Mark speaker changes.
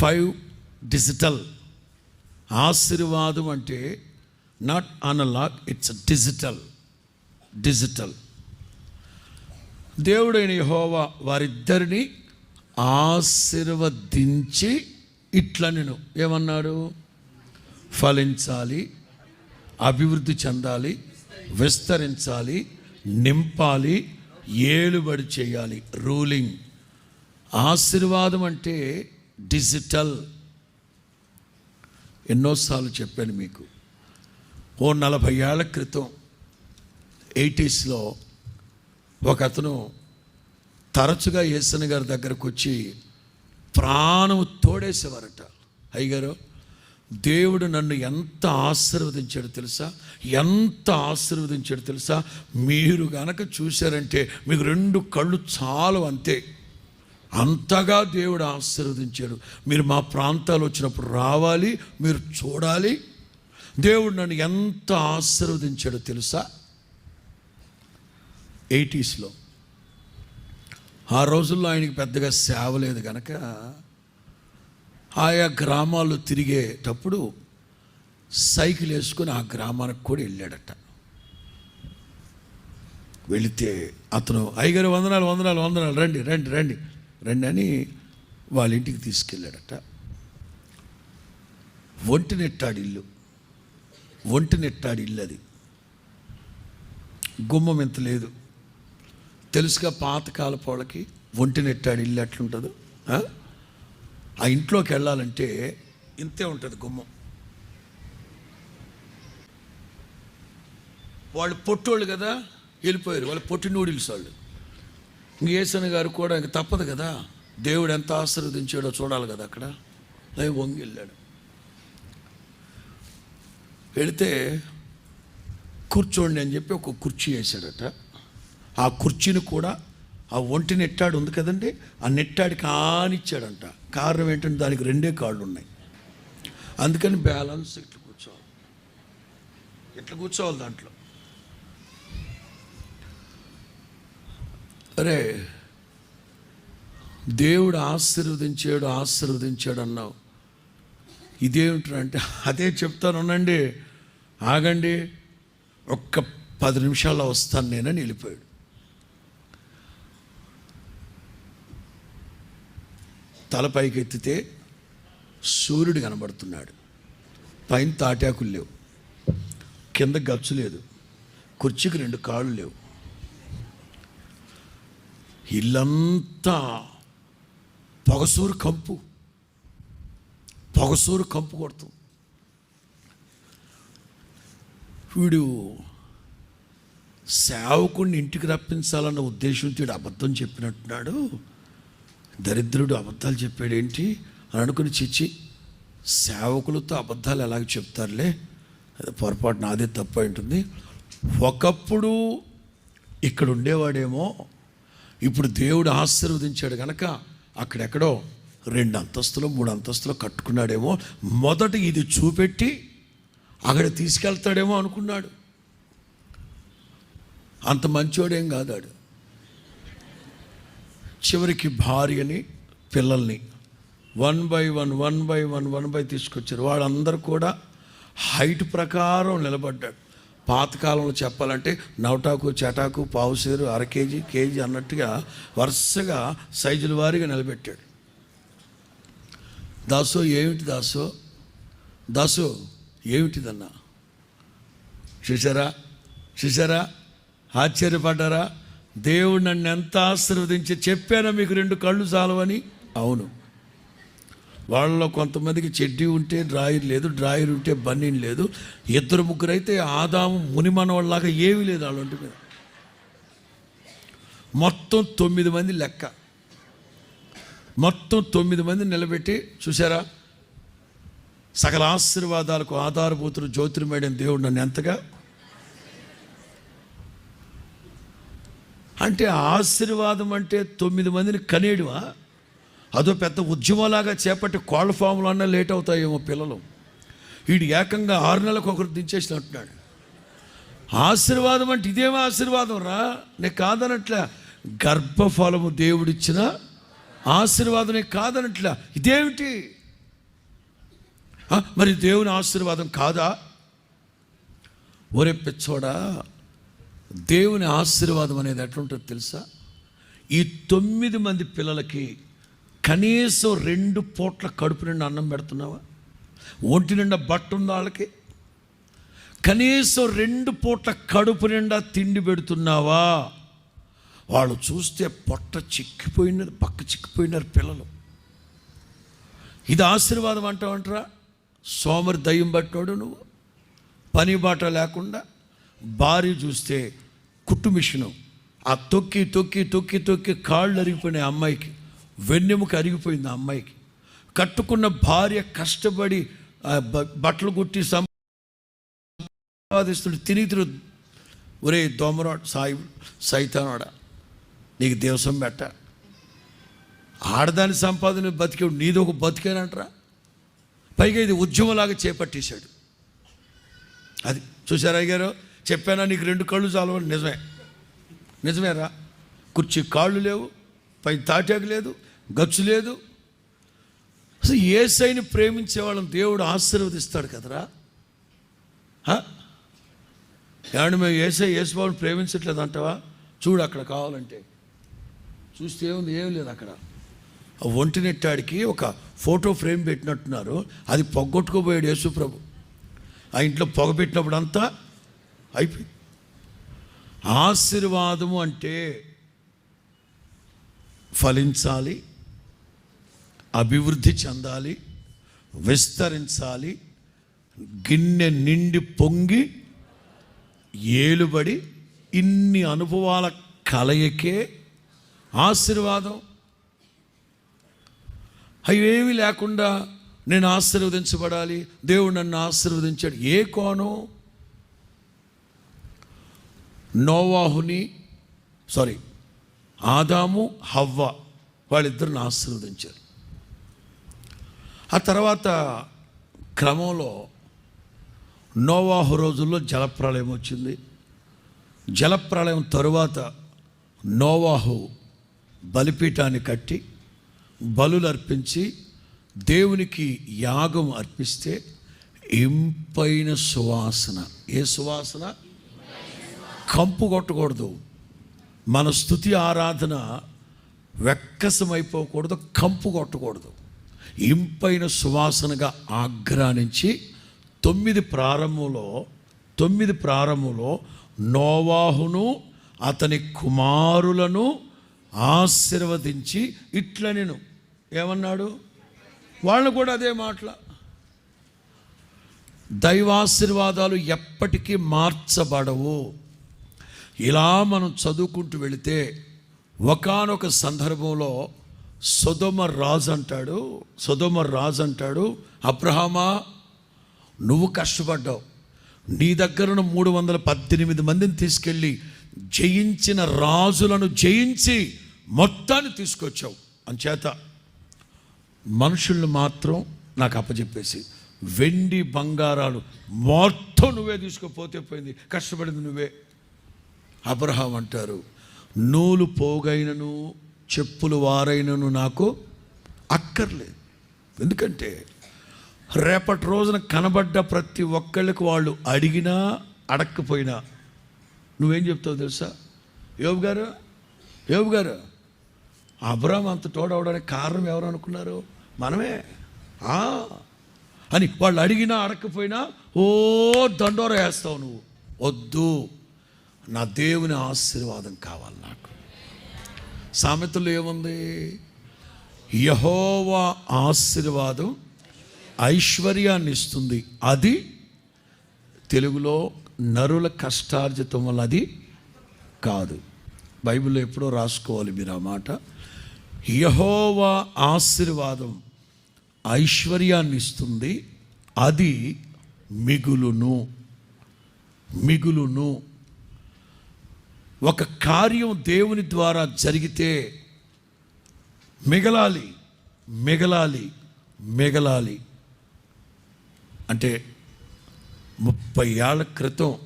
Speaker 1: Five digital. ఆశీర్వాదం అంటే not analogue it's digital digital దేవుడైన హోవా వారిద్దరిని ఆశీర్వదించి ఇట్లా నేను ఏమన్నాడు? ఫలించాలి అభివృద్ధి చెందాలి విస్తరించాలి నింపాలి ఏలుబడి చేయాలి. రూలింగ్. ఆశీర్వాదం అంటే డిజిటల్ ఎన్నోసార్లు చెప్పాను మీకు. ఓ నలభై ఏళ్ళ క్రితం ఎయిటీస్లో ఒక అతను తరచుగా యేసన్ గారి దగ్గరకు వచ్చి ప్రాణము తోడేసేవారట. అయ్యగారు దేవుడు నన్ను ఎంత ఆశీర్వదించాడు తెలుసా? ఎంత ఆశీర్వదించాడు తెలుసా? మీరు కనుక చూశారంటే మీకు రెండు కళ్ళు చాలు అంతే. అంతగా దేవుడు ఆశీర్వదించాడు. మీరు మా ప్రాంతాలు వచ్చినప్పుడు రావాలి మీరు చూడాలి. దేవుడు నన్ను ఎంత ఆశీర్వదించాడో తెలుసా? ఎయిటీస్లో. ఆ రోజుల్లో ఆయనకి పెద్దగా సేవ లేదు కనుక ఆయా గ్రామాల్లో తిరిగేటప్పుడు సైకిల్ వేసుకొని ఆ గ్రామానికి కూడా వెళ్ళాడట. వెళితే అతను ఐగారు వందనాలు వందనాలు వందనాలు రండి రండి రండి. రండి అని వాళ్ళ ఇంటికి తీసుకెళ్ళాడట. ఒంటి నెట్టాడు ఇల్లు. ఒంటి నెట్టాడు ఇల్లు అది. గుమ్మం ఎంత లేదు. తెలుసుగా పాతకాలపు వాళ్ళకి ఒంటి నెట్టాడు ఇల్లు ఎట్లుంటుందో ఆ? ఆ ఇంట్లోకి వెళ్ళాలంటే ఇంతే ఉంటుంది గుమ్మం. వాళ్ళు పొట్టోళ్ళు కదా వెళ్ళిపోయారు. వాళ్ళు పొట్టి నూడిల్స్ వాళ్ళు. ఇంక గారు కూడా ఇంక తప్పదు కదా. దేవుడు ఎంత ఆశీర్వదించాడో చూడాలి కదా అక్కడ. అవి వంగి వెళ్ళాడు వెళితే కూర్చోండి అని చెప్పి ఒక కుర్చీ వేశాడట. ఆ కుర్చీని కూడా ఆ ఒంటి నెట్టాడు ఉంది కదండి? ఆ నెట్టాడికి ఆనిచ్చాడంట కారణం ఏంటంటే దానికి రెండే కాళ్ళు ఉన్నాయి. అందుకని బ్యాలెన్స్ ఇట్లా కూర్చోవాలి. ఇట్లా కూర్చోవాలి దాంట్లో? అరే దేవుడు ఆశీర్వదించాడు ఆశీర్వదించాడు అన్నావు. ఇదేమిటంటే అదే చెప్తాను ఉండండి. ఆగండి. ఒక్క పది నిమిషాల్లో వస్తాను నేనని వెళ్ళిపోయాడు తల పైకి ఎత్తితే సూర్యుడు కనబడుతున్నాడు. పైన తాటాకులు లేవు. కింద గచ్చు లేదు. కుర్చీకి రెండు కాళ్ళు లేవు. ఇల్లంతా పొగసూరు కంపు. పొగసూరు కంపు కొడుతుంది. వీడు సేవకుడిని ఇంటికి రప్పించాలన్న ఉద్దేశంతో తీడు అబద్ధం చెప్పినట్టున్నాడు. దరిద్రుడు అబద్ధాలు చెప్పాడు ఏంటి అని అనుకుని చిచ్చి సేవకులతో అబద్ధాలు ఎలాగ చెప్తారులే? అది పొరపాటు నాదే తప్పు ఉంటుంది ఒకప్పుడు ఇక్కడ ఉండేవాడేమో ఇప్పుడు దేవుడు ఆశీర్వదించాడు కనుక అక్కడెక్కడో రెండు అంతస్తులు మూడు అంతస్తులు కట్టుకున్నాడేమో. మొదట ఇది చూపెట్టి అక్కడ తీసుకెళ్తాడేమో అనుకున్నాడు. అంత మంచోడేం కాదాడు. చివరికి భార్యని పిల్లల్ని one by one one by one one by తీసుకొచ్చారు. వాళ్ళందరూ కూడా హైట్ ప్రకారం నిలబడ్డాడు పాతకాలంలో చెప్పాలంటే నవటాకు చటాకు పావుసేరు అర కేజీ కేజీ అన్నట్టుగా వరుసగా సైజుల వారీగా నిలబెట్టాడు. దాసో ఏమిటి దాసో? దాసో ఏమిటిదన్నా? చూసారా చూసారా ఆశ్చర్యపడ్డారా? దేవుడు నన్ను ఎంత ఆశీర్వదించి చెప్పానో మీకు రెండు కళ్ళు చాలవని? అవును. వాళ్ళలో కొంతమందికి చెడ్డి ఉంటే డ్రాయర్ లేదు డ్రాయర్ ఉంటే బన్నీ లేదు. ఇద్దరు ముగ్గురు అయితే ఆదాము మునిమనవాళ్ళలాగా ఏమీ లేదు వాళ్ళ మీద. మొత్తం తొమ్మిది మంది లెక్క. మొత్తం తొమ్మిది మంది నిలబెట్టి చూసారా సకల ఆశీర్వాదాలకు ఆధారభూతులు జ్యోతిర్మయడం దేవుడు నన్ను ఎంతగా? అంటే ఆశీర్వాదం అంటే తొమ్మిది మందిని కనేడువా? అదో పెద్ద ఉద్యమంలాగా చేపట్టి కోళ్ళ ఫామ్లో అన్నా లేట్ అవుతాయేమో పిల్లలు. వీడు ఏకంగా ఆరు నెలలకు ఒకరు దించేసినట్టున్నాడు ఆశీర్వాదం అంటే ఇదేమో ఆశీర్వాదం రా? నేను కాదనట్లే. గర్భఫలము దేవుడిచ్చిన ఆశీర్వాదం నేను కాదనట్లే. ఇదేమిటి? మరి దేవుని ఆశీర్వాదం కాదా? ఒరే పిచ్చోడా దేవుని ఆశీర్వాదం అనేది ఎట్లుంటుందో తెలుసా? ఈ తొమ్మిది మంది పిల్లలకి కనీసం రెండు పూట్ల కడుపు నిండా అన్నం పెడుతున్నావా? ఒంటి నిండా బట్ట ఉందా వాళ్ళకి? కనీసం రెండు పూట్ల కడుపు నిండా తిండి పెడుతున్నావా? వాళ్ళు చూస్తే పొట్ట చిక్కిపోయినది పక్క చిక్కిపోయినారు పిల్లలు. ఇది ఆశీర్వాదం అంటావంటరా? సోమరి దయ్యం పట్టినోడు నువ్వు. పని బాట లేకుండా భార్య చూస్తే కుట్టు మిషను. ఆ తొక్కి తొక్కి తొక్కి తొక్కి కాళ్ళు అరిగిపోయినాయి అమ్మాయికి. వెన్నెముక అరిగిపోయింది ఆ అమ్మాయికి. కట్టుకున్న భార్య కష్టపడి బట్టలు కుట్టి సంపాదిస్తుడు తిని తిరు. ఒరే దోమరాడు సాయి సైతానోడా నీకు దేవసం పెట్ట. ఆడదాని సంపాదన బతికేడు నీది ఒక బతికేనంటరా? పైగా ఇది ఉద్యమంలాగా చేపట్టేశాడు. అది చూసారా గారు చెప్పానా నీకు రెండు కళ్ళు చాలు నిజమే. నిజమేరా? కుర్చీ కాళ్ళు లేవు పై తాటాకు లేదు గచ్చు లేదు. అసలు ఏసైని ప్రేమించే వాళ్ళని దేవుడు ఆశీర్వదిస్తాడు కదరా? హ? మేము ఏసై యేసుబాబుని ప్రేమించట్లేదు అంటావా? చూడు అక్కడ కావాలంటే. చూస్తే ఏముంది? ఏం లేదు అక్కడ. ఒంటినెట్టాడికి నెట్టాడికి ఒక ఫోటో ఫ్రేమ్ పెట్టినట్టున్నారు. అది పొగ్గొట్టుకోబోయాడు యేసుప్రభు ఆ ఇంట్లో పొగ పెట్టినప్పుడు అంతా అయిపోయింది ఆశీర్వాదము అంటే ఫలించాలి అభివృద్ధి చెందాలి విస్తరించాలి గిన్నె నిండి పొంగి ఏలుబడి ఇన్ని అనుభవాల కలయికే ఆశీర్వాదం. అవేమీ లేకుండా నేను ఆశీర్వదించబడాలి దేవుడు నన్ను ఆశీర్వదించాడు. ఏ కోణం? నోవాహుని సారీ ఆదాము హవ్వ వాళ్ళిద్దరిని ఆశీర్వదించారు. ఆ తర్వాత క్రమంలో నోవాహు రోజుల్లో జలప్రళయం వచ్చింది. జలప్రళయం తరువాత నోవాహు బలిపీఠాన్ని కట్టి బలులు అర్పించి దేవునికి యాగం అర్పిస్తే ఇంపైన సువాసన. ఏ సువాసన? కంపు కొట్టకూడదు. మన స్థుతి ఆరాధన వెక్కసమైపోకూడదు కంపు కొట్టకూడదు. ఇంపైన సువాసనగా ఆగ్రానించి తొమ్మిది ప్రారంభంలో తొమ్మిది ప్రారంభంలో నోవాహును అతని కుమారులను ఆశీర్వదించి ఇట్ల నేను. ఏమన్నాడు? వాళ్ళు కూడా అదే మాటల. దైవాశీర్వాదాలు ఎప్పటికీ మార్చబడవు. ఇలా మనం చదువుకుంటూ వెళితే ఒకానొక సందర్భంలో సుధమ రాజు అంటాడు సుధమ రాజు అంటాడు అబ్రహమా నువ్వు కష్టపడ్డావు. నీ దగ్గరను మూడు వందల పద్దెనిమిది మందిని తీసుకెళ్ళి జయించిన రాజులను జయించి మొత్తాన్ని తీసుకొచ్చావు. అంచేత మనుషుల్ని మాత్రం నాకు అప్పచెప్పేసి వెండి బంగారాలు మొత్తం నువ్వే తీసుకుపోతే పోయింది కష్టపడింది నువ్వే. అబ్రహాం అంటారు నూలు పోగైనను చెప్పులు వారైనను నాకు అక్కర్లేదు. ఎందుకంటే రేపటి రోజున కనబడ్డ ప్రతి ఒక్కళ్ళకి వాళ్ళు అడిగినా అడక్కపోయినా నువ్వేం చెప్తావు తెలుసా? యోబు గారు యోబు గారు అబ్రామ్ అంత తోడవడానికి కారణం ఎవరు అనుకున్నారు మనమే. ఆ, అని వాళ్ళు అడిగినా అడగకపోయినా ఓ దండోర వేస్తావు నువ్వు. వద్దు. నా దేవుని ఆశీర్వాదం కావాలి నాకు. సామెతలు ఏముంది? యహోవా ఆశీర్వాదం ఐశ్వర్యాన్ని ఇస్తుంది. అది తెలుగులో నరుల కష్టార్జితం వల్ల అది కాదు. బైబిల్లో ఎప్పుడో రాసుకోవాలి మీరు ఆ మాట. యహోవా ఆశీర్వాదం ఐశ్వర్యాన్ని ఇస్తుంది. అది మిగులును మిగులును. ఒక కార్యం దేవుని ద్వారా జరిగితే మిగలాలి మిగలాలి మిగలాలి. అంటే ముప్పై ఏళ్ళ క్రితం